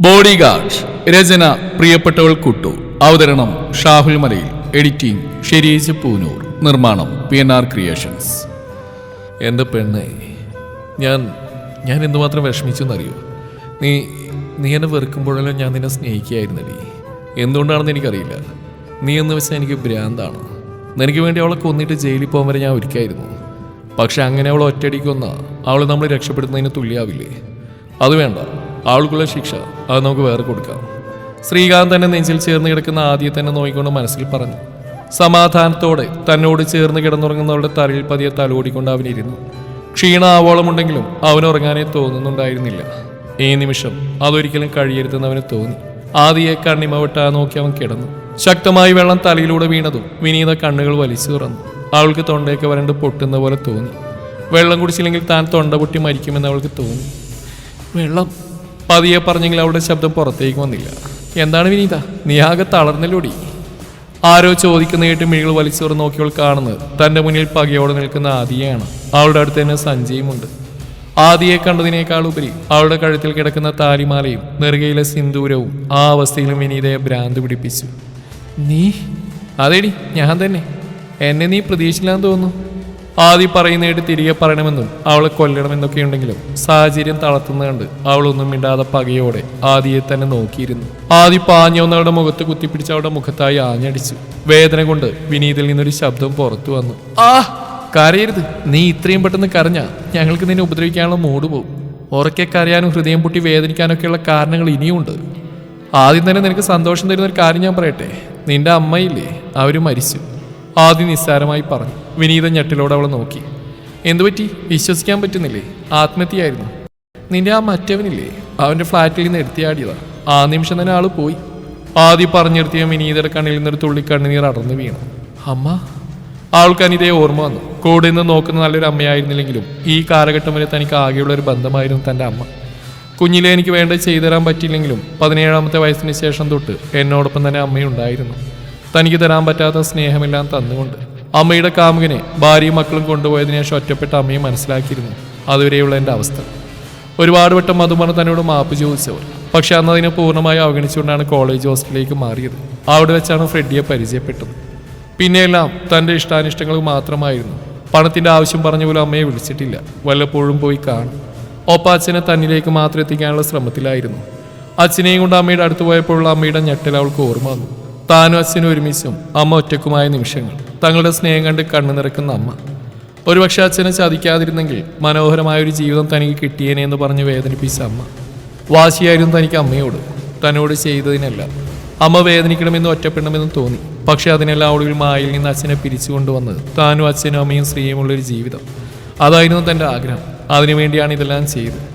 Body guard രചന പ്രിയപ്പെട്ടവൾ കുട്ടു. അവതരണം ഷാഹുൽ മലയിൽ എഡിറ്റിംഗ് ഷെരീജ് പൂനൂർ നിർമ്മാണം പി എൻ ആർ ക്രിയേഷൻസ്. എന്റെ പെണ്ണെ ഞാൻ ഞാൻ എന്തുമാത്രം വിഷമിച്ചു എന്നറിയോ നീ നീ എന്നെ വെറുക്കുമ്പോഴെല്ലാം ഞാൻ നിന്നെ സ്നേഹിക്കുകയായിരുന്നടി. എന്തുകൊണ്ടാണെന്ന് എനിക്കറിയില്ല. നീ എന്ന് വെച്ചാൽ എനിക്ക് ഭ്രാന്താണ്. നിനക്ക് വേണ്ടി അവളെ കൊന്നിട്ട് ജയിലിൽ പോകാൻ വരെ ഞാൻ ഒരുക്കായിരുന്നു പക്ഷെ അങ്ങനെ അവൾ ഒറ്റയടിക്കൊന്ന അവൾ നമ്മൾ രക്ഷപ്പെടുന്നതിന് തുല്യാവില്ലേ? അത് വേണ്ട. അവൾക്കുള്ള ശിക്ഷ അത് നമുക്ക് വേറെ കൊടുക്കാം. ശ്രീകാന്ത് തന്നെ നെഞ്ചിൽ ചേർന്ന് കിടക്കുന്ന ആദ്യം തന്നെ നോയിക്കൊണ്ട് മനസ്സിൽ പറഞ്ഞു. സമാധാനത്തോടെ തന്നോട് ചേർന്ന് കിടന്നുറങ്ങുന്നവളുടെ തലയിൽ പതിയെ തലോടിക്കൊണ്ട് അവനിരുന്നു. ക്ഷീണ ആവോളമുണ്ടെങ്കിലും അവൻ ഉറങ്ങാനേ തോന്നുന്നുണ്ടായിരുന്നില്ല. ഈ നിമിഷം അതൊരിക്കലും കഴിയരുതെന്ന് അവന് തോന്നി. ആദിയെ കണ്ണിമ വിട്ടാ നോക്കി അവൻ കിടന്നു. ശക്തമായി വെള്ളം തലയിലൂടെ വീണതും വിനീത കണ്ണുകൾ വലിച്ചു തുറന്നു. അവൾക്ക് തൊണ്ടയൊക്കെ വരണ്ട് പൊട്ടുന്ന പോലെ തോന്നി. വെള്ളം കുടിച്ചില്ലെങ്കിൽ താൻ തൊണ്ട പൊട്ടി മരിക്കുമെന്ന് അവൾക്ക് തോന്നി. വെള്ളം പതിയെ പറഞ്ഞെങ്കിൽ അവളുടെ ശബ്ദം പുറത്തേക്ക് വന്നില്ല. എന്താണ് വിനീത? നീ ആകെ തളർന്നല്ലോടി. ആരോ ചോദിക്കുന്ന കേട്ട് മിഴികൾ വലിച്ചോറ് നോക്കിയവൾ കാണുന്നത്. തന്റെ മുന്നിൽ പകയോടെ നിൽക്കുന്ന ആദിയാണ്. അവളുടെ അടുത്ത് തന്നെ സഞ്ജയുമുണ്ട്. ആദിയെ കണ്ടതിനേക്കാൾ ഉപരി അവളുടെ കഴുത്തിൽ കിടക്കുന്ന താലിമാലയും നെറുകയിലെ സിന്ദൂരവും ആ അവസ്ഥയിലും വിനീതയെ ഭ്രാന്ത് പിടിപ്പിച്ചു. നീ? അതേടി ഞാൻ തന്നെ. എന്നെ നീ പ്രതീക്ഷിച്ചില്ലാന്ന് തോന്നുന്നു. ആദി പറയുന്നതായിട്ട് തിരികെ പറയണമെന്നും അവളെ കൊല്ലണമെന്നൊക്കെ ഉണ്ടെങ്കിലും സാഹചര്യം തളർത്തുന്ന കണ്ട് അവളൊന്നും മിണ്ടാതെ പകയോടെ ആദിയെ തന്നെ നോക്കിയിരുന്നു. ആദി പാഞ്ഞു വന്നവളുടെ മുഖത്ത് കുത്തിപ്പിടിച്ച് അവളുടെ മുഖത്തായി ആഞ്ഞടിച്ചു. വേദന കൊണ്ട് വിനീതിൽ നിന്നൊരു ശബ്ദം പുറത്തു വന്നു. ആ കരയരുത്. നീ ഇത്രയും പെട്ടെന്ന് കരഞ്ഞ ഞങ്ങൾക്ക് നിന്നെ ഉപദ്രവിക്കാനുള്ള മൂട് പോകും. ഉറക്കെ കരയാനും ഹൃദയം പൊട്ടി വേദനിക്കാനൊക്കെയുള്ള കാരണങ്ങൾ ഇനിയുമുണ്ട് ആദ്യം തന്നെ നിനക്ക് സന്തോഷം തരുന്ന ഒരു കാര്യം ഞാൻ പറയട്ടെ. നിന്റെ അമ്മയില്ലേ? അവർ മരിച്ചു. ആദ്യം നിസ്സാരമായി പറഞ്ഞു. വിനീത ഞെട്ടിലോടെ അവളെ നോക്കി. എന്തുപറ്റി വിശ്വസിക്കാൻ പറ്റുന്നില്ലേ? ആത്മഹത്യയായിരുന്നു. നിന്റെ ആ മറ്റവനില്ലേ? അവന്റെ ഫ്ലാറ്റിൽ നിന്ന് എടുത്തിയാടിയതാ ആ നിമിഷം തന്നെ ആൾ പോയി. ആദ്യം പറഞ്ഞു വിനീതയുടെ കണ്ണിൽ നിന്നൊരു തുള്ളി അടർന്നു വീണു. അമ്മ. ആൾക്ക് ഓർമ്മ വന്നു. കൂടെ നിന്ന് നോക്കുന്ന നല്ലൊരു അമ്മയായിരുന്നില്ലെങ്കിലും ഈ കാലഘട്ടം വരെ തനിക്ക് ആകെയുള്ള ഒരു ബന്ധമായിരുന്നു തന്റെ അമ്മ. കുഞ്ഞിലെ എനിക്ക് വേണ്ടത് ചെയ്തു തരാൻ പറ്റിയില്ലെങ്കിലും പതിനേഴാമത്തെ വയസ്സിന് ശേഷം തൊട്ട് എന്നോടൊപ്പം തന്നെ അമ്മയുണ്ടായിരുന്നു. തനിക്ക് തരാൻ പറ്റാത്ത സ്നേഹമെല്ലാം തന്നുകൊണ്ട് അമ്മയുടെ കാമുകനെ ഭാര്യയും മക്കളും കൊണ്ടുപോയതിനു ശേഷം ഒറ്റപ്പെട്ട അമ്മയും മനസ്സിലാക്കിയിരുന്നു. അതുവരെയുള്ള എന്റെ അവസ്ഥ. ഒരുപാട് വട്ടം മധുമറ തന്നോട് മാപ്പ് ചോദിച്ചവർ. പക്ഷെ അന്ന് അതിനെ പൂർണമായി അവഗണിച്ചുകൊണ്ടാണ് കോളേജ് ഹോസ്റ്റലിലേക്ക് മാറിയത്. അവിടെ വെച്ചാണ് ഫ്രെഡിയെ പരിചയപ്പെട്ടത്. പിന്നെയെല്ലാം തന്റെ ഇഷ്ടാനിഷ്ടങ്ങൾ മാത്രമായിരുന്നു. പണത്തിന്റെ ആവശ്യം പറഞ്ഞ പോലും അമ്മയെ വിളിച്ചിട്ടില്ല. വല്ലപ്പോഴും പോയി കാണും. ഒപ്പം അച്ഛനെ തന്നിലേക്ക് മാത്രം എത്തിക്കാനുള്ള ശ്രമത്തിലായിരുന്നു. അച്ഛനെയും കൊണ്ട് അമ്മയുടെ അടുത്ത് പോയപ്പോഴുള്ള അമ്മയുടെ ഞെട്ടൽ അവൾക്ക് ഓർമ്മ വന്നു. താനും അച്ഛനും ഒരുമിച്ചും അമ്മ ഒറ്റക്കുമായ നിമിഷങ്ങൾ. തങ്ങളുടെ സ്നേഹം കണ്ട് കണ്ണു നിറക്കുന്ന അമ്മ. ഒരുപക്ഷെ അച്ഛനെ ചതിക്കാതിരുന്നെങ്കിൽ മനോഹരമായ ഒരു ജീവിതം തനിക്ക് കിട്ടിയേനെ എന്ന് പറഞ്ഞ് വേദനിപ്പിച്ച അമ്മ. വാശിയായിരുന്നു തനിക്ക് അമ്മയോട്. തന്നോട് ചെയ്തതിനല്ല. അമ്മ വേദനിക്കണമെന്ന് ഒറ്റപ്പെടണമെന്നും തോന്നി. പക്ഷെ അതിനെല്ലാം ഒടുവിൽ മായിൽ നിന്ന് അച്ഛനെ പിരിച്ചു കൊണ്ടുവന്നത് താനും അച്ഛനും അമ്മയും സ്ത്രീയുമുള്ളൊരു ജീവിതം. അതായിരുന്നു തന്റെ ആഗ്രഹം. അതിനുവേണ്ടിയാണ് ഇതെല്ലാം ചെയ്തത്.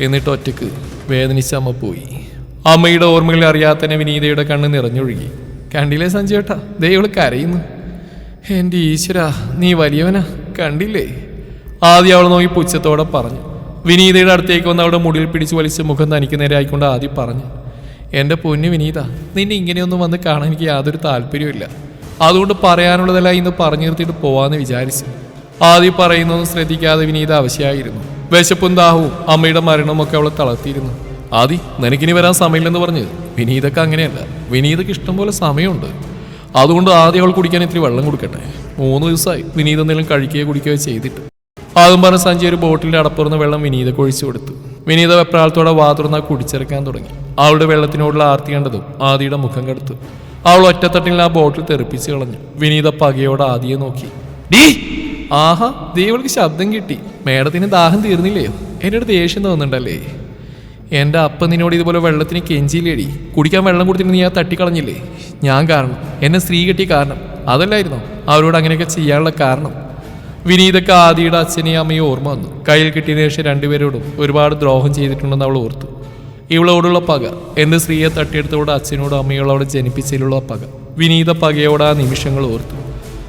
എന്നിട്ട് ഒറ്റയ്ക്ക് വേദനിച്ച അമ്മ പോയി. അമ്മയുടെ ഓർമ്മകളിൽ അറിയാത്തന്നെ വിനീതയുടെ കണ്ണ് നിറഞ്ഞൊഴുകി. കണ്ടില്ലേ സഞ്ജയേട്ടാ ദേ ഇവൾ കരയുന്നു. എന്റെ ഈശ്വര നീ വലിയവനാ കണ്ടില്ലേ? ആദ്യം അവൾ നോക്കി പുച്ഛത്തോടെ പറഞ്ഞു. വിനീതയുടെ അടുത്തേക്ക് വന്ന് അവളുടെ മുടിയിൽ പിടിച്ച് വലിച്ച് മുഖം തനിക്ക് നേരെ ആയിക്കൊണ്ട് ആദ്യം പറഞ്ഞു. എന്റെ പൊന്നു വിനീത നിന്നെ ഇങ്ങനെയൊന്നും വന്ന് കാണാൻ എനിക്ക് യാതൊരു താല്പര്യമില്ല അതുകൊണ്ട് പറയാനുള്ളതെല്ലാം ഇന്ന് പറഞ്ഞു നിർത്തിയിട്ട് പോവാന്ന് വിചാരിച്ചു. ആദ്യം പറയുന്നൊന്നും ശ്രദ്ധിക്കാതെ വിനീത അവശയായിരുന്നു. വിശപ്പും ദാഹവും അമ്മയുടെ മരണവും ഒക്കെ അവളെ തളർത്തിയിരുന്നു. ആദി നിനക്കിനി വരാൻ സമയമില്ലെന്ന് പറഞ്ഞ്. വിനീതക്ക് അങ്ങനെയല്ല. വിനീതക്ക് ഇഷ്ടം പോലെ സമയമുണ്ട്. അതുകൊണ്ട് ആദ്യം അവൾ കുടിക്കാൻ ഇത്തിരി വെള്ളം കൊടുക്കട്ടെ. മൂന്ന് ദിവസമായി വിനീത എന്തെങ്കിലും കഴിക്കുകയോ കുടിക്കുകയോ ചെയ്തിട്ട്. ആദ്യം പറഞ്ഞ സഞ്ചി ഒരു ബോട്ടിലിന്റെ അടപ്പുറന്ന് വെള്ളം വിനീത ഒഴിച്ചു കൊടുത്തു. വിനീത വെപ്രാളത്തോടെ വാതുറന്ന കുടിച്ചിറക്കാൻ തുടങ്ങി. അവളുടെ വെള്ളത്തിനോടുള്ള ആർത്തി കണ്ടതും ആദിയുടെ മുഖം കെടുത്തു. അവൾ ഒറ്റത്തട്ടിൽ ആ ബോട്ടിൽ തെറിപ്പിച്ച് കളഞ്ഞു. വിനീത പകയോടെ ആദിയെ നോക്കി. ഡീ! ആഹാ ദൈവൾക്ക് ശബ്ദം കിട്ടി. മേഡത്തിന് ദാഹം തീർന്നില്ലേ? എന്നോട് ദേഷ്യം തോന്നുന്നുണ്ടല്ലേ? എന്റെ അപ്പ നിന്നോട് ഇതുപോലെ വെള്ളത്തിന് കെഞ്ചിയില്ലേടി. കുടിക്കാൻ വെള്ളം കൊടുത്തിട്ട് നീ ആ തട്ടിക്കളഞ്ഞില്ലേ? ഞാൻ കാരണം. എന്നെ സ്ത്രീ കെട്ടിയ കാരണം. അതല്ലായിരുന്നോ? അവരോട് അങ്ങനെയൊക്കെ ചെയ്യാനുള്ള കാരണം. വിനീതക്ക് ആദിയുടെ അച്ഛനെയും അമ്മയും ഓർമ്മ വന്നു. കയ്യിൽ കിട്ടിയതിനു ശേഷം രണ്ടുപേരോടും ഒരുപാട് ദ്രോഹം ചെയ്തിട്ടുണ്ടെന്ന് അവൾ ഓർത്തു. ഇവളോടുള്ള പക. എന്റെ സ്ത്രീയെ തട്ടിയെടുത്തോട് അച്ഛനോടും അമ്മയോടും അവിടെ ജനിപ്പിച്ചതിലുള്ള പക. വിനീത പകയോട് ആ നിമിഷങ്ങൾ ഓർത്തു.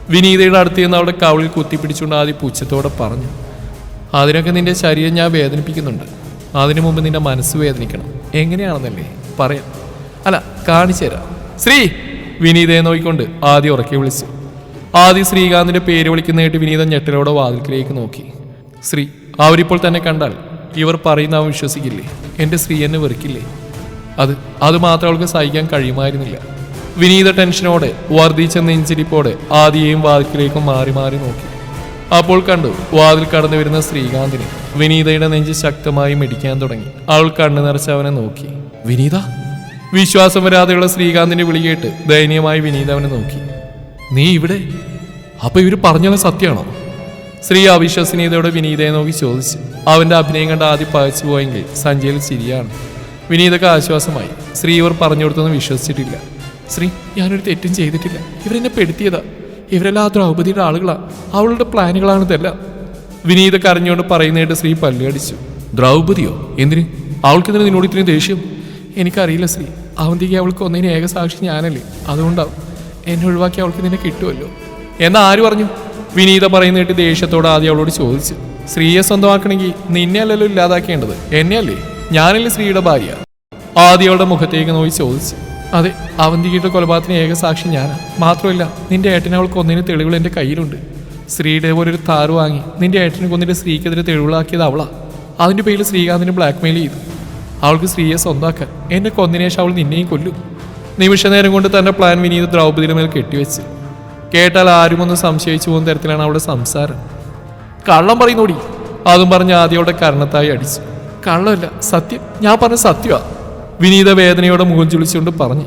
വിനീതയുടെ അടുത്ത് നിന്ന് അവളുടെ കവിളിൽ കുത്തിപ്പിടിച്ചുകൊണ്ട് ആദ്യം പുച്ഛത്തോടെ പറഞ്ഞു. അതിനൊക്കെ നിന്റെ ശരീരം ഞാൻ വേദനിപ്പിക്കുന്നുണ്ട്. അതിനു മുമ്പ് നിന്റെ മനസ്സ് വേദനിക്കണം. എങ്ങനെയാണെന്നല്ലേ പറയാം. അല്ല കാണിച്ചു തരാം. ശ്രീ വിനീതയെ നോക്കിക്കൊണ്ട് ആദ്യം ഉറക്കി വിളിച്ചു. ആദ്യം ശ്രീകാന്തിന്റെ പേര് വിളിക്കുന്നതായിട്ട് വിനീത ഞെട്ടലോടെ വാതിൽക്കിലേക്ക് നോക്കി. ശ്രീ അവരിപ്പോൾ തന്നെ കണ്ടാൽ ഇവർ പറയുന്ന അവൻ വിശ്വസിക്കില്ലേ? എന്റെ ശ്രീ എന്നെ വെറുക്കില്ലേ? അത് അത് മാത്രം അവൾക്ക് സഹിക്കാൻ കഴിയുമായിരുന്നില്ല. വിനീത ടെൻഷനോടെ വർദ്ധിച്ച നെഞ്ചിരിപ്പോടെ ആദിയെയും വാതിക്കിലേക്കും മാറി മാറി നോക്കി. അപ്പോൾ കണ്ടു വാതിൽ കടന്നു വരുന്ന ശ്രീകാന്തിനെ. വിനീതയുടെ നെഞ്ച് ശക്തമായി മിടിക്കാൻ തുടങ്ങി. അവൾ കണ്ണു നിറച്ച് അവനെ നോക്കി. വിനീത? വിശ്വാസം വരാതെയുള്ള ശ്രീകാന്തിന്റെ വിളി കേട്ട് ദയനീയമായി വിനീത അവനെ നോക്കി. നീ ഇവിടെ? അപ്പൊ ഇവർ പറഞ്ഞത് സത്യമാണോ? ശ്രീ അവിശ്വസനീയതയോടെ വിനീതയെ നോക്കി ചോദിച്ചു. അവന്റെ അഭിനയം കണ്ട് ആദ്യം പകച്ചു പോയെങ്കിൽ സഞ്ജയിൽ ചിരിയാണ്. വിനീതക്ക് ആശ്വാസമായി. ശ്രീ ഇവർ പറഞ്ഞു കൊടുത്തൊന്നും വിശ്വസിച്ചിട്ടില്ല. ശ്രീ ഞാനൊരു തെറ്റും ചെയ്തിട്ടില്ല. ഇവരെന്നെ പെടുത്തിയതാ. ഇവരെല്ലാം ആ ദ്രൗപതിയുടെ ആളുകളാണ് അവളുടെ പ്ലാനുകളാണ് ഇതെല്ലാം. വിനീത കരഞ്ഞുകൊണ്ട് പറയുന്നതായിട്ട് ശ്രീ പല്ലടിച്ചു ദ്രൗപതിയോ എന്തിന്? അവൾക്കെന്തിനു നിന്നോട് ഇത്രയും ദേഷ്യം? എനിക്കറിയില്ല ശ്രീ. അവന്തിക്ക് അവൾക്ക് ഒന്നിന് ഏക സാക്ഷി ഞാനല്ലേ. അതുകൊണ്ടാവും. എന്നെ ഒഴിവാക്കി അവൾക്ക് നിന്നെ കിട്ടുമല്ലോ. എന്നാ ആര് പറഞ്ഞു? വിനീത പറയുന്ന കേട്ട് ദേഷ്യത്തോടെ ആദ്യം അവളോട് ചോദിച്ചു. സ്ത്രീയെ സ്വന്തമാക്കണമെങ്കിൽ നിന്നെ അല്ലല്ലോ ഇല്ലാതാക്കേണ്ടത്. എന്നെയല്ലേ? ഞാനല്ലേ സ്ത്രീയുടെ ഭാര്യ? ആദ്യം അവളുടെ മുഖത്തേക്ക് നോക്കി ചോദിച്ചു. അതെ അവന്തികയുടെ കൊലപാതകത്തിന് ഏക സാക്ഷി ഞാനാണ് മാത്രമല്ല നിന്റെ ഏട്ടനെ അവൾക്ക് ഒന്നിന് തെളിവുകൾ എന്റെ കയ്യിലുണ്ട്. സ്ത്രീയുടെ പോലെ ഒരു താറ് വാങ്ങി നിന്റെ ഏട്ടനെ കൊന്നിട്ട് സ്ത്രീക്കെതിരെ തെളിവുകളാക്കിയത് അവളാ. അതിന്റെ പേരിൽ ശ്രീകാന്തിനെ ബ്ലാക്ക്മെയിൽ ചെയ്തു. അവൾക്ക് സ്ത്രീയെ സ്വന്തമാക്കാൻ എന്നെ കൊന്നതിനേശം അവൾ നിന്നെയും കൊല്ലും. നിമിഷ നേരം കൊണ്ട് തന്റെ പ്ലാൻ വിനീത് ദ്രൗപദിയുടെ മേൽ കെട്ടിവെച്ച്. കേട്ടാൽ ആരും ഒന്ന് സംശയിച്ചു പോകുന്ന തരത്തിലാണ് അവളുടെ സംസാരം. കള്ളം പറയുന്നോടി. അതും പറഞ്ഞ് ആദ്യം അവളുടെ കരണത്തായി അടിച്ചു. കള്ളമല്ല സത്യം. ഞാൻ പറഞ്ഞ സത്യമാ. വിനീത വേദനയോടെ മുഖം ചുളിച്ചുകൊണ്ട് പറഞ്ഞു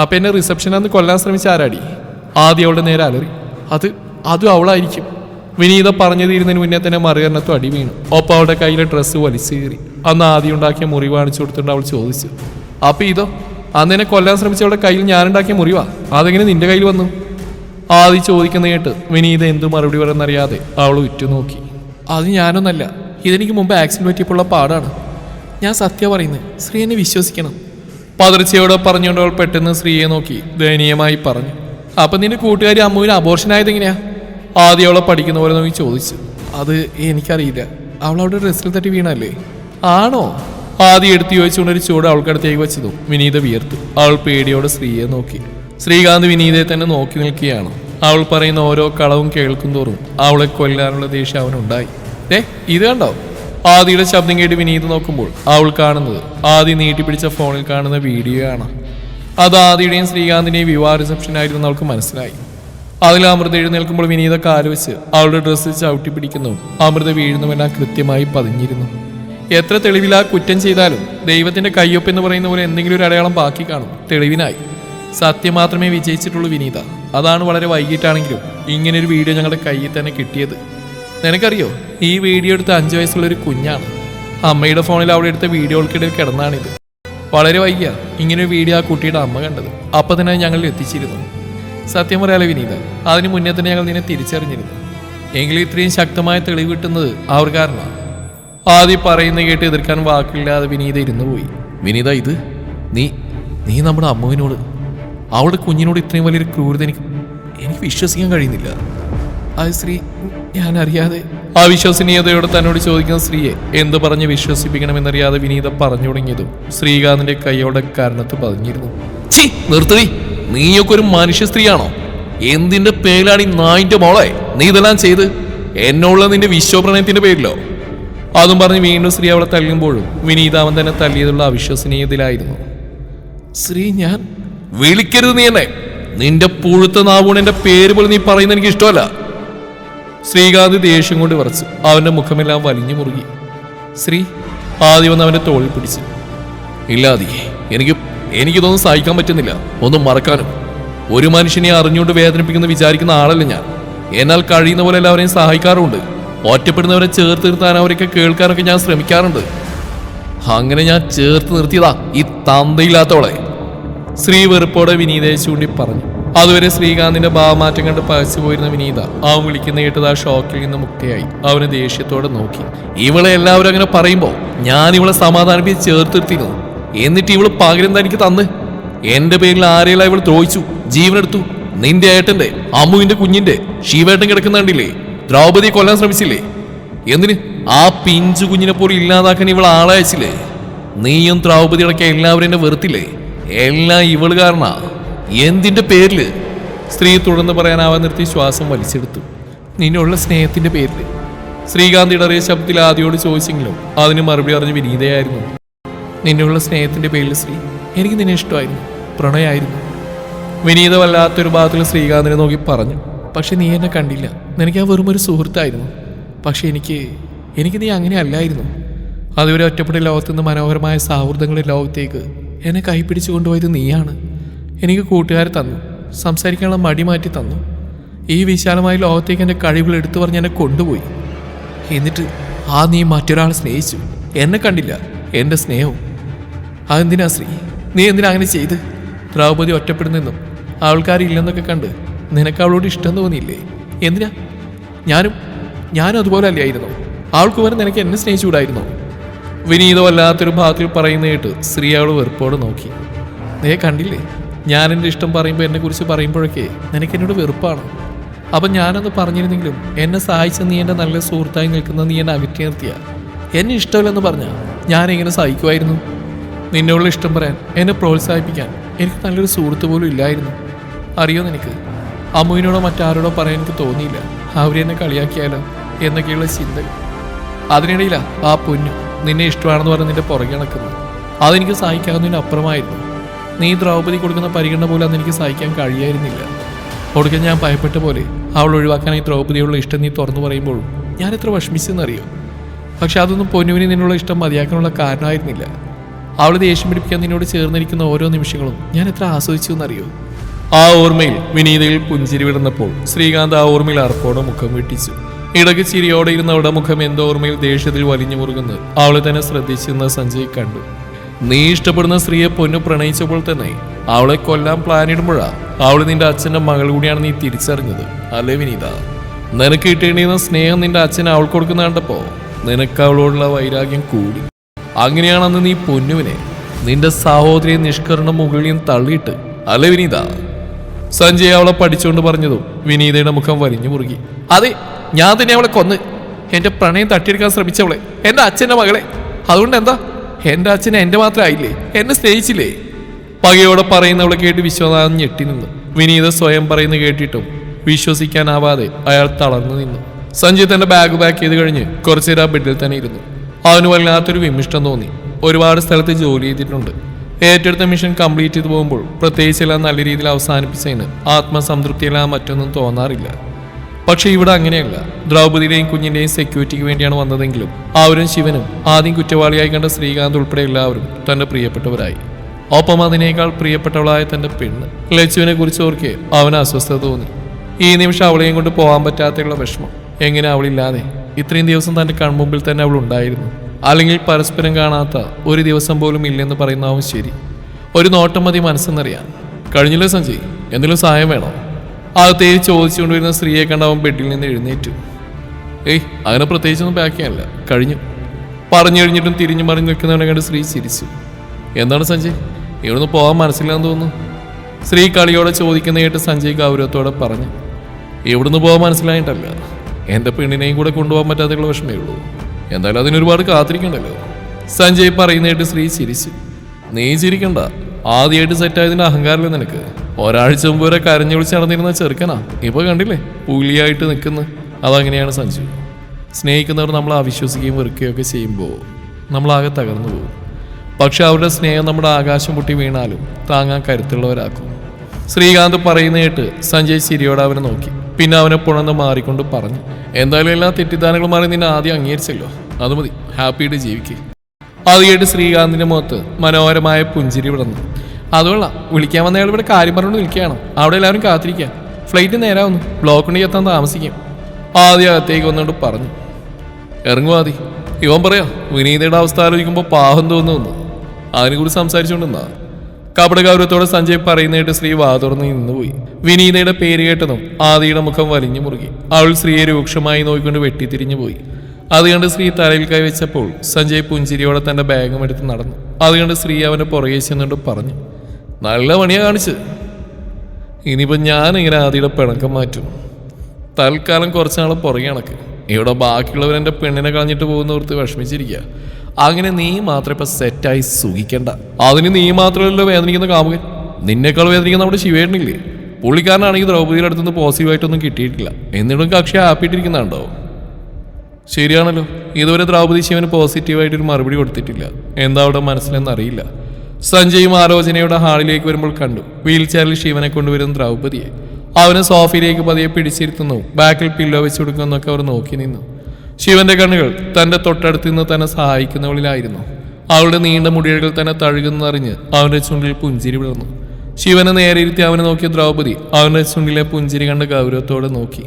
അപ്പം എന്നെ റിസപ്ഷനിൽ കൊല്ലാൻ ശ്രമിച്ച ആരാടി? ആദ്യം അവളുടെ നേരെ അലറി അത് അതും അവളായിരിക്കും. വിനീത പറഞ്ഞു തീരുന്നതിന് മുന്നേ തന്നെ മറികരണത്തും അടി വീണു. ഒപ്പം അവളുടെ കയ്യിലെ ഡ്രസ്സ് വലിച്ചു കയറി അന്ന് ആദ്യം ഉണ്ടാക്കിയ മുറി കാണിച്ചു കൊടുത്തിട്ട് അവൾ ചോദിച്ചു അപ്പൊ ഇതോ അന്ന് എന്നെ കൊല്ലാൻ ശ്രമിച്ചവളുടെ കയ്യിൽ ഞാനുണ്ടാക്കിയ മുറിവാ? അതെങ്ങനെ നിന്റെ കയ്യിൽ വന്നു? ആദി ചോദിക്കുന്ന കേട്ട് വിനീത എന്തു മറുപടി പറയുന്നറിയാതെ അവൾ ഉറ്റുനോക്കി അത് ഞാനൊന്നല്ല. ഇതെനിക്ക് മുമ്പ് ആക്സിഡന്റ് പറ്റിയപ്പോഴുള്ള പാടാണ്. ഞാൻ സത്യ പറയുന്നത് ശ്രീ എന്നെ വിശ്വസിക്കണം. പതർച്ചയോടെ പറഞ്ഞുകൊണ്ട് അവൾ പെട്ടെന്ന് ശ്രീയെ നോക്കി ദയനീയമായി പറഞ്ഞു. അപ്പം നിന്റെ കൂട്ടുകാരി അമ്മുവിന് അബോർഷനായത് എങ്ങനെയാ ആദ്യം അവളെ പഠിക്കുന്ന പോലെ നോക്കി ചോദിച്ചു. അത് എനിക്കറിയില്ല. അവൾ അവിടെ ഡ്രസ്സിൽ തട്ടി വീണല്ലേ ആണോ? ആദ്യം എടുത്തു ചോദിച്ചുകൊണ്ട് ഒരു ചൂട് അവൾക്കടുത്തേക്ക് വെച്ചതു വിനീത വിയർത്തു. അവൾ പേടിയോടെ ശ്രീയെ നോക്കി. ശ്രീകാന്ത് വിനീതയെ തന്നെ നോക്കി നിൽക്കുകയാണ്. അവൾ പറയുന്ന ഓരോ കളവും കേൾക്കും തോറും അവളെ കൊല്ലാനുള്ള ദേഷ്യം അവനുണ്ടായി. ഏ ഇത് കണ്ടോ? ആദിയുടെ ശബ്ദം കേട്ട് വിനീത് നോക്കുമ്പോൾ അവൾ കാണുന്നത് ആദി നീട്ടിപ്പിടിച്ച ഫോണിൽ കാണുന്ന വീഡിയോ ആണ് അത് ആദിയുടെയും ശ്രീകാന്തിന്റെയും വിവാഹ റിസപ്ഷൻ ആയിരുന്നു അവൾക്ക് മനസ്സിലായി. അതിൽ അമൃത എഴുന്നേൽക്കുമ്പോൾ വിനീത കാലുവെച്ച് അവളുടെ ഡ്രസ്സ് ചവിട്ടി പിടിക്കുന്നു അമൃത വീഴുന്നുമെല്ലാം കൃത്യമായി പതിഞ്ഞിരുന്നു. എത്ര തെളിവിലാ കുറ്റം ചെയ്താലും ദൈവത്തിന്റെ കയ്യൊപ്പ് എന്ന് പറയുന്ന പോലെ എന്തെങ്കിലും ഒരു അടയാളം ബാക്കി കാണും. തെളിവിനായി. സത്യം മാത്രമേ വിജയിച്ചിട്ടുള്ളൂ വിനീത. അതാണ് വളരെ വൈകിട്ടാണെങ്കിലും ഇങ്ങനൊരു വീഡിയോ ഞങ്ങളുടെ കയ്യിൽ തന്നെ കിട്ടിയത്. നിനക്കറിയോ? ഈ വീഡിയോ എടുത്ത അഞ്ചു വയസ്സുള്ള ഒരു കുഞ്ഞാണ്. അമ്മയുടെ ഫോണിൽ അവിടെ എടുത്ത വീഡിയോകൾക്കിടയിൽ കിടന്നാണിത്. വളരെ വൈകിയ ഇങ്ങനെ ഒരു വീഡിയോ ആ കുട്ടിയുടെ അമ്മ കണ്ടത്. അപ്പം തന്നെ ഞങ്ങൾ എത്തിച്ചിരുന്നു. സത്യം പറയാലോ വിനീത അതിന് മുന്നേ തന്നെ ഞങ്ങൾ നിന്നെ തിരിച്ചറിഞ്ഞിരുന്നു. എങ്കിലും ഇത്രയും ശക്തമായ തെളിവ് കിട്ടുന്നത് അവർ കാരണമാണ്. ആദ്യം പറയുന്ന കേട്ട് എതിർക്കാൻ വാക്കില്ലാതെ വിനീത ഇരുന്നു പോയി. വിനീത ഇത് നീ നീ നമ്മുടെ അമ്മുവിനോട് അവളുടെ കുഞ്ഞിനോട് ഇത്രയും വലിയൊരു ക്രൂരത എനിക്ക് എനിക്ക് വിശ്വസിക്കാൻ കഴിയുന്നില്ല. അത് സ്ത്രീ ഞാൻ അറിയാതെ ആ വിശ്വസനീയതയോടെ തന്നോട് ചോദിക്കുന്ന സ്ത്രീയെ എന്ത് പറഞ്ഞ് വിശ്വസിപ്പിക്കണമെന്നറിയാതെ വിനീത പറഞ്ഞു തുടങ്ങിയതും ശ്രീകാന്തിന്റെ കൈയോടെ കാരണത്ത് പതിഞ്ഞിരുന്നു. ചി നിർത്തി നീയൊക്കെ ഒരു മനുഷ്യ സ്ത്രീയാണോ? എന്തിന്റെ പേരിലാണ് ഈ നായിന്റെ മോളെ? നീ ഇതെല്ലാം ചെയ്ത് എന്നുള്ള നിന്റെ വിശ്വപ്രണയത്തിന്റെ പേരിലോ? അതും പറഞ്ഞ് വീണ്ടും സ്ത്രീ അവളെ തള്ളുമ്പോഴും വിനീത അവൻ തന്നെ തള്ളിയതുള്ള അവിശ്വസനീയതയിലായിരുന്നു. ശ്രീ ഞാൻ വിളിക്കരുത് നീ എന്നെ. നിന്റെ പുഴുത്ത നാവൂണ് എന്റെ പേര് പോലും നീ പറയുന്നത് എനിക്ക് ഇഷ്ടമല്ല. ശ്രീകാന്ത് ദേഷ്യം കൊണ്ട് വിറച്ചു. അവന്റെ മുഖമെല്ലാം വലിഞ്ഞു മുറുകി. ശ്രീ ആദ്യം വന്ന് അവന്റെ തോളിൽ പിടിച്ചു. ഇല്ലാതി എനിക്ക് എനിക്കിതൊന്നും സഹിക്കാൻ പറ്റുന്നില്ല. ഒന്നും മറക്കാനും. ഒരു മനുഷ്യനെ അറിഞ്ഞുകൊണ്ട് വേദനിപ്പിക്കുന്ന വിചാരിക്കുന്ന ആളല്ല ഞാൻ. എന്നാൽ കഴിയുന്ന പോലെ എല്ലാവരെയും സഹായിക്കാറുണ്ട് ഒറ്റപ്പെടുന്നവരെ ചേർത്ത് നിർത്താൻ അവരൊക്കെ കേൾക്കാനൊക്കെ ഞാൻ ശ്രമിക്കാറുണ്ട്. അങ്ങനെ ഞാൻ ചേർത്ത് നിർത്തിയതാ ഈ തന്തയില്ലാത്തവളെ. ശ്രീ വെറുപ്പോടെ വിനീതയെ ചൂണ്ടി പറഞ്ഞു അതുവരെ ശ്രീകാന്തിന്റെ ഭാവമാറ്റം കണ്ട് പകച്ചു പോയിരുന്ന വിനീത അവൻ വിളിക്കുന്ന കേട്ടത് ആ ഷോക്കിൽ നിന്ന് മുക്തിയായി. അവന് ദേഷ്യത്തോടെ നോക്കി. ഇവളെ എല്ലാവരും അങ്ങനെ പറയുമ്പോ ഞാൻ ഇവളെ സമാധാനിപ്പിച്ച് ചേർത്തിരുത്തിയിരുന്നു എന്നിട്ട് ഇവൾ പകരം തനിക്ക് തന്ന്? എന്റെ പേരിൽ ആരെയെല്ലാം ഇവൾ ദ്രോഹിച്ചു? ജീവനെടുത്തു? നിന്റെ ഏട്ടന്റെ അമ്മുവിന്റെ കുഞ്ഞിന്റെ ശിവേട്ടൻ കിടക്കുന്ന കണ്ടില്ലേ? ദ്രൗപതി കൊല്ലാൻ ശ്രമിച്ചില്ലേ? എന്തിന്? ആ പിഞ്ചു കുഞ്ഞിനെ പോലും ഇല്ലാതാക്കാൻ ഇവൾ ആളയച്ചില്ലേ? നീയും ദ്രൗപതിയടക്കം എല്ലാവരും എന്നെ വെറുത്തില്ലേ? എല്ലാം ഇവൾ കാരണ. എന്തിന്റെ പേരിൽ? സ്ത്രീ തുടർന്ന് പറയാനാവാൻ നിർത്തി ശ്വാസം വലിച്ചെടുത്തു. നിന്നുള്ള സ്നേഹത്തിന്റെ പേരിൽ. ശ്രീകാന്ത് ഇടറിയ ശബ്ദത്തിൽ ആദ്യോട് ചോദിച്ചെങ്കിലും അതിന് മറുപടി അറിഞ്ഞ് വിനീതയായിരുന്നു. നിന്നുള്ള സ്നേഹത്തിന്റെ പേരിൽ ശ്രീ എനിക്ക് നിന്നെ ഇഷ്ടമായിരുന്നു പ്രണയമായിരുന്നു വിനീത വല്ലാത്തൊരു ഭാഗത്തിൽ ശ്രീകാന്തിനെ നോക്കി പറഞ്ഞു പക്ഷെ നീ എന്നെ കണ്ടില്ല. നിനക്ക് ആ വെറുമൊരു സുഹൃത്തായിരുന്നു. പക്ഷെ എനിക്ക് എനിക്ക് നീ അങ്ങനെ അല്ലായിരുന്നു. അതുവരെ ഒറ്റപ്പെട്ട ലോകത്തുനിന്ന് മനോഹരമായ സൗഹൃദങ്ങളുടെ ലോകത്തേക്ക് എന്നെ കൈപ്പിടിച്ചു കൊണ്ടുപോയത് നീയാണ്. എനിക്ക് കൂട്ടുകാർ തന്നു. സംസാരിക്കാനുള്ള മടി മാറ്റി തന്നു. ഈ വിശാലമായ ലോകത്തേക്ക് എന്റെ കഴിവുകൾ എടുത്തു പറഞ്ഞ് എന്നെ കൊണ്ടുപോയി. എന്നിട്ട് ആ നീ മറ്റൊരാളെ സ്നേഹിച്ചു. എന്നെ കണ്ടില്ല. എന്റെ സ്നേഹവും. അതെന്തിനാ ശ്രീ? നീ എന്തിനാ അങ്ങനെ ചെയ്ത്? ദ്രൗപദി ഒറ്റപ്പെടുന്നെന്നും ആൾക്കാരില്ലെന്നൊക്കെ കണ്ട് നിനക്ക് അവളോട് ഇഷ്ടം തോന്നിയില്ലേ? എന്തിനാ? ഞാനും ഞാനും അതുപോലെ അല്ലായിരുന്നു? ആൾക്ക് വരെ നിനക്ക് എന്നെ സ്നേഹിച്ചുകൂടായിരുന്നോ? വിനീതമല്ലാത്തൊരു ഭാഗത്തിൽ പറയുന്ന കേട്ട് അവൾ വെറുപ്പോടെ നോക്കി. നീ കണ്ടില്ലേ? ഞാൻ എന്റെ ഇഷ്ടം പറയുമ്പോൾ എന്നെക്കുറിച്ച് പറയുമ്പോഴൊക്കെ നിനക്ക് എന്നോട് വെറുപ്പാണ്. അപ്പം ഞാനത് പറഞ്ഞിരുന്നെങ്കിലും എന്നെ സഹായിച്ച നീ എന്റെ നല്ല സുഹൃത്തായി നിൽക്കുന്ന നീ എന്നെ അകറ്റി നിർത്തിയ. എന്നെ ഇഷ്ടമില്ലെന്ന് പറഞ്ഞാൽ ഞാൻ എങ്ങനെ സഹിക്കുമായിരുന്നു നിന്നോടുള്ള ഇഷ്ടം പറയാൻ എന്നെ പ്രോത്സാഹിപ്പിക്കാൻ എനിക്ക് നല്ലൊരു സുഹൃത്ത് പോലും ഇല്ലായിരുന്നു. അറിയോ നിനക്ക്? അമ്മുവിനോടോ മറ്റാരോടോ പറയാൻ എനിക്ക് തോന്നിയില്ല. അവർ എന്നെ കളിയാക്കിയാലോ എന്നൊക്കെയുള്ള ചിന്തകൾ. അതിനിടയിലാ ആ പൊന്നു നിന്നെ ഇഷ്ടമാണെന്ന് പറഞ്ഞ് നിന്റെ പുറകെ നടക്കുന്നു അതെനിക്ക് സഹിക്കാവുന്നതിന് അപ്പുറമായിരുന്നു. നീ ദ്രൗപദി കൊടുക്കുന്ന പരിഗണന പോലും അന്ന് എനിക്ക് സഹിക്കാൻ കഴിയായിരുന്നില്ല. ഒടുക്കൽ ഞാൻ ഭയപ്പെട്ട പോലെ അവൾ ഒഴിവാക്കാനായി ദ്രൗപദിയോടുള്ള ഇഷ്ടം നീ തുറന്നു പറയുമ്പോൾ ഞാൻ എത്ര വിഷമിച്ചെന്നറിയോ? പക്ഷെ അതൊന്നും പൊന്നുവിന് നിന്നുള്ള ഇഷ്ടം മതിയാക്കാനുള്ള കാരണമായിരുന്നില്ല. അവൾ ദേഷ്യം പിടിപ്പിക്കാൻ നിന്നോട് ചേർന്നിരിക്കുന്ന ഓരോ നിമിഷങ്ങളും ഞാൻ എത്ര ആസ്വദിച്ചു എന്നറിയോ ആ ഓർമ്മയിൽ വിനീതയിൽ പുഞ്ചിരി വിടുന്നപ്പോൾ ശ്രീകാന്ത് ആ ഓർമ്മയിൽ അർപ്പോടെ മുഖം വീട്ടിച്ചു. ഇടയ്ക്ക് ചിരിയോടെ ഇരുന്ന അവളുടെ മുഖം എന്തോ ഓർമ്മയിൽ ദേഷ്യത്തിൽ വലിഞ്ഞു മുറുകുന്നത് അവളെ തന്നെ ശ്രദ്ധിച്ചിരുന്ന സഞ്ജയ് കണ്ടു. നീ ഇഷ്ടപ്പെടുന്ന സ്ത്രീയെ പൊന്നു പ്രണയിച്ചപ്പോൾ തന്നെ അവളെ കൊല്ലാൻ പ്ലാൻ ഇടുമ്പോഴാ അവൾ നിന്റെ അച്ഛന്റെ മകൾ കൂടിയാണ് നീ തിരിച്ചറിഞ്ഞത്. അല്ലേ വിനീത? നിനക്ക് കിട്ടേണ്ടിയിരുന്ന സ്നേഹം നിന്റെ അച്ഛൻ അവൾ കൊടുക്കുന്ന കണ്ടപ്പോ നിനക്ക് അവളോടുള്ള വൈരാഗ്യം കൂടി. അങ്ങനെയാണ് അന്ന് നീ പൊന്നുവിനെ നിന്റെ സഹോദരിയെ നിഷ്കരണ മുകളിൽ തള്ളിയിട്ട് അല്ലേ വിനീത? സഞ്ജയ് അവളെ പഠിച്ചുകൊണ്ട് പറഞ്ഞതും വിനീതയുടെ മുഖം വലിഞ്ഞു മുറുകി. അതെ ഞാൻ തന്നെ അവളെ കൊന്ന്. എന്റെ പ്രണയം തട്ടിയെടുക്കാൻ ശ്രമിച്ചവളെ എന്റെ അച്ഛന്റെ മകളെ. അതുകൊണ്ട് എന്താ? എന്റെ അച്ഛനെ എന്റെ മാത്രമായില്ലേ എന്നെ സ്നേഹിച്ചില്ലേ? പകയോടെ പറയുന്നവളെ കേട്ട് വിശ്വനാഥൻ ഞെട്ടി നിന്നു. വിനീത സ്വയം പറയുന്നു കേട്ടിട്ടും വിശ്വസിക്കാനാവാതെ അയാൾ തളർന്നു നിന്നു. സഞ്ജയ് തന്റെ ബാഗ് പാക്ക് ചെയ്ത് കഴിഞ്ഞ് കുറച്ചേരം ആ ബെഡിൽ തന്നെ ഇരുന്നു. അവന് വല്ലാത്തൊരു വിമിഷ്ടം തോന്നി. ഒരുപാട് സ്ഥലത്ത് ജോലി ചെയ്തിട്ടുണ്ട്. ഏറ്റെടുത്ത മിഷൻ കംപ്ലീറ്റ് ചെയ്തു പോകുമ്പോൾ പ്രത്യേകിച്ചെല്ലാം നല്ല രീതിയിൽ അവസാനിപ്പിച്ചതിന് ആത്മസംതൃപ്തിയെല്ലാം മറ്റൊന്നും തോന്നാറില്ല. പക്ഷെ ഇവിടെ അങ്ങനെയല്ല. ദ്രൗപതിയുടെയും കുഞ്ഞിന്റെയും സെക്യൂരിറ്റിക്ക് വേണ്ടിയാണ് വന്നതെങ്കിലും അവരും ശിവനും ആദ്യം കുറ്റവാളിയായി കണ്ട ശ്രീകാന്ത് ഉൾപ്പെടെ എല്ലാവരും തന്റെ പ്രിയപ്പെട്ടവരായി. ഒപ്പം അതിനേക്കാൾ പ്രിയപ്പെട്ടവളായ തന്റെ പെണ്ണ് ലച്ചുവിനെ കുറിച്ച് ഓർക്കെ അവന് അസ്വസ്ഥത തോന്നി. ഈ നിമിഷം അവളെയും കൊണ്ട് പോകാൻ പറ്റാത്തുള്ള വിഷമം. എങ്ങനെ അവളില്ലാതെ ഇത്രയും ദിവസം തന്റെ കൺമുമ്പിൽ തന്നെ അവൾ ഉണ്ടായിരുന്നു? അല്ലെങ്കിൽ പരസ്പരം കാണാത്ത ഒരു ദിവസം പോലും ഇല്ലെന്ന് പറയുന്നതാവും ശരി. ഒരു നോട്ടം മതി മനസ്സെന്നറിയാൻ. കഴിഞ്ഞില്ലേ സഞ്ജയ്? എന്തെങ്കിലും സഹായം വേണോ? അകത്തേക്ക് ചോദിച്ചുകൊണ്ടിരുന്ന സ്ത്രീയെ കണ്ട് ബെഡിൽ നിന്ന് എഴുന്നേറ്റു. ഏയ് അങ്ങനെ പ്രത്യേകിച്ചൊന്നും പാക്ക് ചെയ്യാനല്ല. കഴിഞ്ഞു. പറഞ്ഞു കഴിഞ്ഞിട്ടും തിരിഞ്ഞു മറിഞ്ഞു നിൽക്കുന്നവനെ കണ്ട് സ്ത്രീ ചിരിച്ചു. എന്താണ് സഞ്ജയ്? ഇവിടുന്ന് പോകാൻ മനസ്സിലാന്ന് തോന്നുന്നു. സ്ത്രീ കളിയോടെ ചോദിക്കുന്ന കേട്ട് സഞ്ജയ് ഗൗരവത്തോടെ പറഞ്ഞു. ഇവിടുന്ന് പോകാൻ മനസ്സിലായിട്ടല്ല. എന്റെ പെണ്ണിനെയും കൂടെ കൊണ്ടുപോകാൻ പറ്റാത്തുള്ള വിഷമേ ഉള്ളൂ. എന്തായാലും അതിനൊരുപാട് കാത്തിരിക്കണ്ടല്ലോ. സഞ്ജയ് പറയുന്നതായിട്ട് സ്ത്രീ ചിരിച്ചു. നീ ചിരിക്കണ്ട. ആദ്യമായിട്ട് സെറ്റായതിന്റെ അഹങ്കാരമല്ലേ നിനക്ക്? ഒരാഴ്ച മുമ്പ് വരെ കരഞ്ഞു വിളിച്ച് നടന്നിരുന്ന ചെറുക്കനാ. ഇപ്പൊ കണ്ടില്ലേ? പുലിയായിട്ട് നിൽക്കുന്നു. അതങ്ങനെയാണ് സഞ്ജു. സ്നേഹിക്കുന്നവർ നമ്മൾ അവിശ്വസിക്കുകയും വെറുക്കുകയും ഒക്കെ ചെയ്യുമ്പോൾ നമ്മളാകെ തകർന്നു പോകും. പക്ഷെ അവരുടെ സ്നേഹം നമ്മുടെ ആകാശം പൊട്ടി വീണാലും താങ്ങാൻ കരുത്തുള്ളവരാക്കും. ശ്രീകാന്ത് പറയുന്ന കേട്ട് സഞ്ജയ് ചിരിയോടെ അവനെ നോക്കി. പിന്നെ അവനെ പുണർന്ന് മാറിക്കൊണ്ട് പറഞ്ഞു എന്തായാലും എല്ലാ തെറ്റിദ്ധാരണകളും മാറി നിന്നെ ആദ്യം അംഗീകരിച്ചല്ലോ. അത് മതി. ഹാപ്പിയായിട്ട് ജീവിക്കുക അത് കേട്ട് ശ്രീകാന്തിന്റെ മുഖത്ത് മനോഹരമായ പുഞ്ചിരി വിടന്നു അതുകൊള്ള വിളിക്കാൻ വന്നയാൾ ഇവിടെ കാര്യം പറഞ്ഞു നിൽക്കുകയാണ്. അവിടെ എല്ലാവരും കാത്തിരിക്കുക. ഫ്ലൈറ്റ് നേരാവുന്നു. ബ്ലോക്ക് ഉണ്ടെങ്കിൽ എത്താൻ താമസിക്കും. ആദ്യം അകത്തേക്ക് വന്നുകൊണ്ട് പറഞ്ഞു. ഇറങ്ങുവാതി ഇവൻ പറയാ വിനീതയുടെ അവസ്ഥ ആലോചിക്കുമ്പോൾ പാവം തോന്നുന്നു. അതിനെക്കുറിച്ച് സംസാരിച്ചുകൊണ്ടെന്നാ കപട ഗൗരവത്തോടെ സഞ്ജയ് പറയുന്നതായിട്ട് ശ്രീ വാതുറന്ന് നിന്നുപോയി. വിനീതയുടെ പേര് കേട്ടതും ആദിയുടെ മുഖം വലിഞ്ഞു മുറുകി. അവൾ സ്ത്രീയെ രൂക്ഷമായി നോക്കിക്കൊണ്ട് വെട്ടിത്തിരിഞ്ഞു പോയി. അത് കണ്ട് സ്ത്രീ തലയിൽ കൈവച്ചപ്പോൾ സഞ്ജയ് പുഞ്ചിരിയോടെ തന്റെ ബാഗും എടുത്ത് നടന്നു. അത് കണ്ട് സ്ത്രീ അവന്റെ പുറകെ ചെന്നുകൊണ്ട് പറഞ്ഞു. നല്ല പണിയാ കാണിച്ച് ഇനിയിപ്പോൾ ഞാൻ ഇങ്ങനെ ആദിയുടെ പിണക്കം മാറ്റും. തൽക്കാലം കുറച്ച് നാൾ പുറകെ കണക്ക് ഇവിടെ ബാക്കിയുള്ളവർ എന്റെ പെണ്ണിനെ കളഞ്ഞിട്ട് പോകുന്ന ഓർത്ത് വിഷമിച്ചിരിക്കുക അങ്ങനെ നീ മാത്രം ഇപ്പൊ സെറ്റായി സുഖിക്കണ്ട. അതിന് നീ മാത്രമല്ലോ വേദനിക്കുന്ന കാമുകൻ. നിന്നേക്കാൾ വേദനിക്കുന്ന നമ്മുടെ ശിവേട്ടനില്ലേ? പുള്ളിക്കാരനാണെങ്കിൽ ദ്രൗപതിയുടെ അടുത്തുനിന്ന് പോസിറ്റീവായിട്ടൊന്നും കിട്ടിയിട്ടില്ല. എന്നിട്ടും കക്ഷി ഹാപ്പിയിട്ടിരിക്കുന്നുണ്ടോ ശരിയാണല്ലോ. ഇതുവരെ ദ്രൗപദി ശിവന് പോസിറ്റീവായിട്ടൊരു മറുപടി കൊടുത്തിട്ടില്ല. എന്താ അവിടെ മനസ്സിലെന്ന് അറിയില്ല. സഞ്ജയും ആലോചനയുടെ ഹാളിലേക്ക് വരുമ്പോൾ കണ്ടു. വീൽ ചെയറിൽ ശിവനെ കൊണ്ടുവരുന്ന ദ്രൗപതിയെ. അവന് സോഫയിലേക്ക് പതിയെ പിടിച്ചിരുത്തുന്നു. ബാക്കിൽ പില്ലോ വെച്ച് കൊടുക്കുന്നൊക്കെ അവർ നോക്കി നിന്നു. ശിവന്റെ കണ്ണുകൾ തന്റെ തൊട്ടടുത്ത് നിന്ന് തന്നെ സഹായിക്കുന്നവളിലായിരുന്നു. അവളുടെ നീണ്ട മുടികൾ തന്നെ തഴുകുന്നറിഞ്ഞ് അവന്റെ ചുണ്ടിൽ പുഞ്ചിരി വിളർന്നു. ശിവനെ നേരെ ഇരുത്തി അവനെ നോക്കിയ ദ്രൗപദി അവന്റെ ചുണ്ടിലെ പുഞ്ചിരി കണ്ട് ഗൗരവത്തോടെ നോക്കി.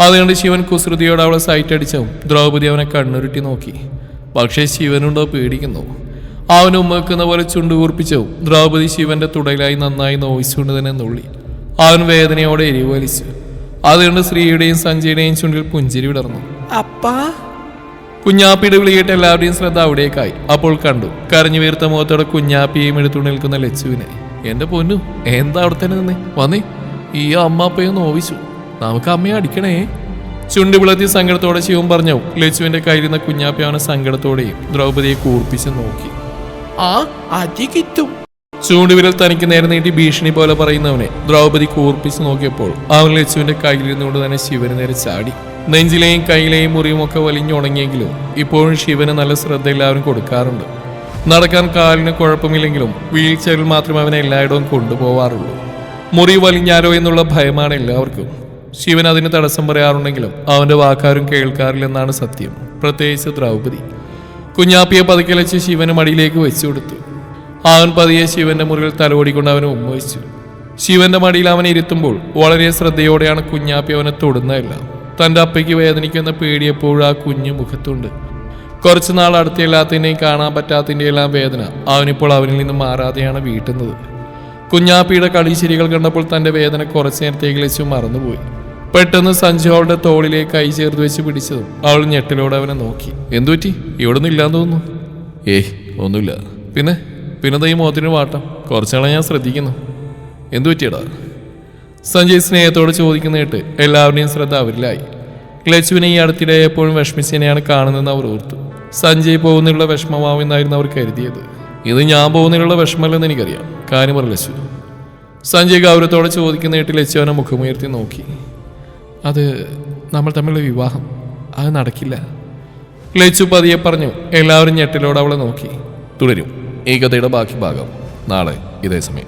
അതുകൊണ്ട് ശിവൻ കുസൃതിയോടെ അവളെ സൈറ്റ് അടിച്ചും ദ്രൗപദി അവനെ കണ്ണുരുട്ടി നോക്കി. പക്ഷേ ശിവനുണ്ടോ പേടിക്കുന്നു. അവൻ ഉമ്മക്കുന്ന പോലെ ചുണ്ടു കൂർപ്പിച്ചു. ദ്രൗപദി ശിവന്റെ തുടയിലായി നന്നായി നോയിച്ചുകൊണ്ട് തന്നെ നുള്ളി. അവൻ വേദനയോടെ എരിവലിച്ചു അതുകൊണ്ട് ശ്രീയുടെയും സഞ്ജയുടെയും ചുണ്ടിൽ പുഞ്ചിരി വിടർന്നു. അപ്പാ. കുഞ്ഞാപ്പിയുടെ വിളിയിട്ട് എല്ലാവരുടെയും ശ്രദ്ധ അവിടേക്കായി. അപ്പോൾ കണ്ടു. കരഞ്ഞു വീർത്ത മുഖത്തോടെ കുഞ്ഞാപ്പിയും എടുത്തു നിൽക്കുന്ന ലച്ചുവിനെ. എന്റെ പൊന്നു എന്താ അവിടെ തന്നെ നിന്നേ? വന്നേ. ഈ അമ്മാപ്പയും നോവിച്ചു. നമുക്ക് അമ്മയെ അടിക്കണേ. ചുണ്ടി വിളത്തി സങ്കടത്തോടെ ശിവൻ പറഞ്ഞു. ലച്ചുവിന്റെ കയ്യിലിരുന്ന കുഞ്ഞാപ്പി അവനെ സങ്കടത്തോടെയും ദ്രൗപദിയെ കൂർപ്പിച്ച് നോക്കി. ആ അതി കിട്ടും ചൂണ്ടുവിരൽ തനിക്ക് നേരെ നീട്ടി ഭീഷണി പോലെ പറയുന്നവനെ ദ്രൗപദി കൂർപ്പിച്ച് നോക്കിയപ്പോൾ അവൻ ലച്ചുവിന്റെ കയ്യിലിരുന്നുകൊണ്ട് തന്നെ ശിവന് നേരെ ചാടി. നെഞ്ചിലെയും കയ്യിലെയും മുറിയും ഒക്കെ വലിഞ്ഞുണങ്ങിയെങ്കിലും ഇപ്പോഴും ശിവന് നല്ല ശ്രദ്ധ എല്ലാവരും കൊടുക്കാറുണ്ട്. നടക്കാൻ കാലിന് കുഴപ്പമില്ലെങ്കിലും വീൽ ചെയറിൽ മാത്രമേ അവനെ എല്ലായിടവും കൊണ്ടുപോവാറുള്ളൂ. മുറി വലിഞ്ഞാരോ എന്നുള്ള ഭയമാണ് എല്ലാവർക്കും. ശിവൻ അതിന് തടസ്സം പറയാറുണ്ടെങ്കിലും അവന്റെ വാക്കാരും കേൾക്കാറില്ലെന്നാണ് സത്യം. പ്രത്യേകിച്ച് ദ്രൗപദി. കുഞ്ഞാപ്പിയെ പതുക്കെ വെച്ച് ശിവന് മടിയിലേക്ക് വെച്ചു കൊടുത്തു. അവൻ പതിയെ ശിവന്റെ മുറിയിൽ തലോടിക്കൊണ്ട് അവനെ ഉമ്മവച്ചു. ശിവന്റെ മടിയിൽ അവനെ ഇരുത്തുമ്പോൾ വളരെ ശ്രദ്ധയോടെയാണ് കുഞ്ഞാപ്പി അവനെ തൊടുന്നതല്ല തന്റെ അപ്പയ്ക്ക് വേദനിക്കുന്ന പേടിയപ്പോഴും ആ കുഞ്ഞു മുഖത്തുണ്ട്. കുറച്ചു നാൾ അടുത്തില്ലാത്തതിന്റെയും കാണാൻ പറ്റാത്തതിന്റെ എല്ലാം വേദന അവനിപ്പോൾ അവനിൽ നിന്ന് മാറാതെയാണ് വീട്ടുന്നത്. കുഞ്ഞാപ്പിയുടെ കളിശിരികൾ കണ്ടപ്പോൾ തന്റെ വേദന കുറച്ചു നേരത്തേക്ക് വെച്ച് മറന്നുപോയി. പെട്ടെന്ന് സഞ്ജു അവളുടെ തോളിലേക്ക് കൈ ചേർത്ത് വെച്ച് പിടിച്ചതും അവൾ ഞെട്ടലോടെ അവനെ നോക്കി. എന്തുപറ്റി? ഇവിടെ ഇല്ലാന്ന് തോന്നുന്നു. ഏയ് ഒന്നുമില്ല. പിന്നെ? പിന്നെ ദൈ മുഖത്തിന് വാട്ടം? കുറച്ചാളെ ഞാൻ ശ്രദ്ധിക്കുന്നു. എന്തു പറ്റിയടാ സഞ്ജയ് സ്നേഹത്തോട് ചോദിക്കുന്ന കേട്ട് എല്ലാവരുടെയും ശ്രദ്ധ അവരിലായി. ക്ലച്ചുവിനെ ഈ അടുത്തിടെ എപ്പോഴും വിഷമിച്ചതിനെയാണ് കാണുന്നതെന്ന് അവർ ഓർത്തു. സഞ്ജയ് പോകുന്നുള്ള വിഷമമാവുമെന്നായിരുന്നു അവർ കരുതിയത്. ഇത് ഞാൻ പോകുന്നതിനുള്ള വിഷമമല്ലെന്ന് എനിക്കറിയാം. കാര്യം പറ ലച്ചു. സഞ്ജയ് ഗൗരവത്തോടെ ചോദിക്കുന്ന കേട്ട് ലച്ചു അവനെ മുഖമുയർത്തി നോക്കി. അത് നമ്മൾ തമ്മിലുള്ള വിവാഹം. അത് നടക്കില്ല. ലച്ചു പതിയെ പറഞ്ഞു എല്ലാവരും ഞെട്ടിലോടെ അവളെ നോക്കി. തുടരും. ഈ കഥയുടെ ബാക്കി ഭാഗം നാളെ ഇതേ സമയം.